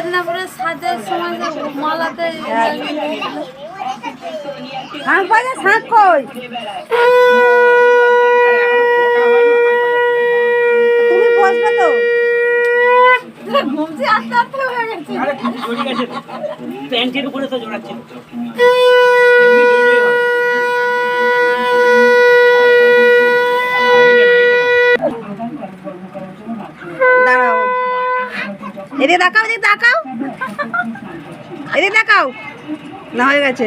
সাজের সময় মালাতে শাঁখ বাজে শাঁখ কই তুমি বসবে তো। ঘুমছি আস্তে আস্তে হয়ে গেছে প্যান্টের উপরে তো জড়াচ্ছে। এদিকে দেখাও এদিকে দেখাও এদিকে দেখাও না হয়ে গেছে।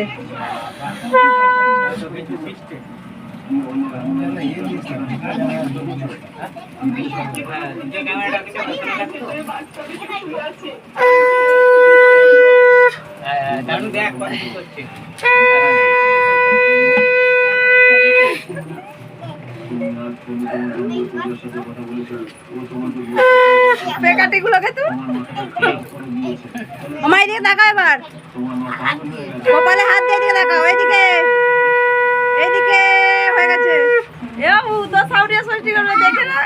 দারুণ দেখ কত কি করছে পেকাটিগুলোকে তো। আমার এদিকে দেখাও এবার। কপালে হাত দিয়ে এদিকে দেখাও এইদিকে এইদিকে হয়ে গেছে। এ বাবু তো সাউরিয়া ষষ্ঠী করবে দেখে না।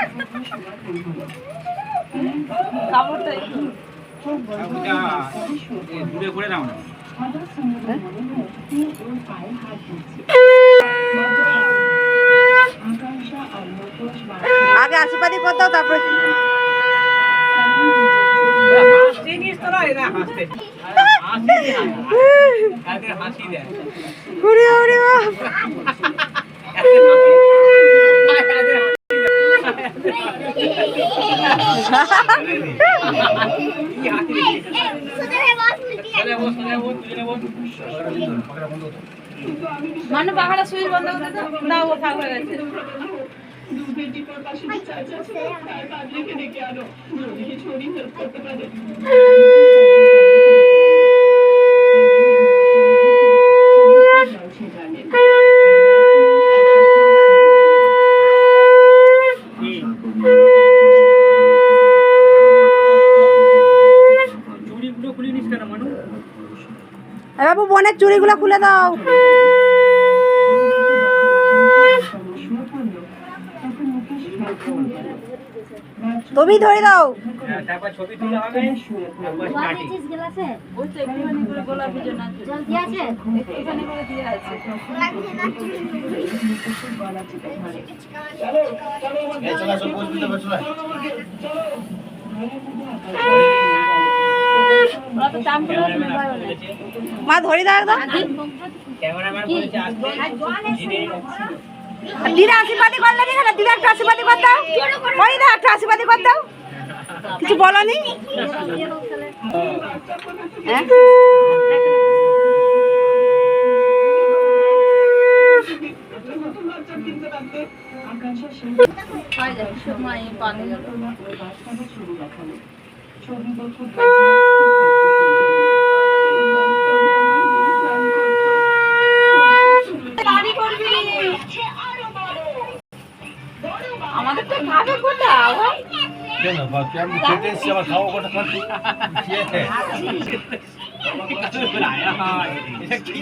দূরে করে দাও না আশীর্বাদই করতে দাও, তারপরে হাসি নিস তো না এরা হাসতে হাসি দিয়ে তাদের হাসি দেয় ঘুরে ঘুরে বাপ এদের হাসি কি হাসি দেখছিস? চলে বস, চলে বস, চলে বস। পাহাড়া সুইচ বন্ধ করে দাও না ও থাক গেছে চুড়িগুলো খুলে নিস কেন এ বাবু বোনের চুড়িগুলো খুলে দাও তুমি ধরে দাও হ্যাঁ, তারপর ছবি তুলে হবে তারপর স্টার্টিং ওই তো একটুখানি করে গোলাপি জন্য আছে একটুখানি করে দিয়ে আছে ওরা তো দাম করে মোবাইল দাও মা ধরে দাও একদম। ক্যামেরাম্যান বলেছে আসবে। দিদা আশীর্বাদই করলে দিদা একটা আশীর্বাদই কর দাও ওই দা একটা আশীর্বাদই কর দাও কিছু বলা নেই? হ্যাঁ? সময় পানি কেন বাকি আমি খেতে এসেছি আবার খাওয়া কথা খাচ্ছি আয়া হয় এটা কি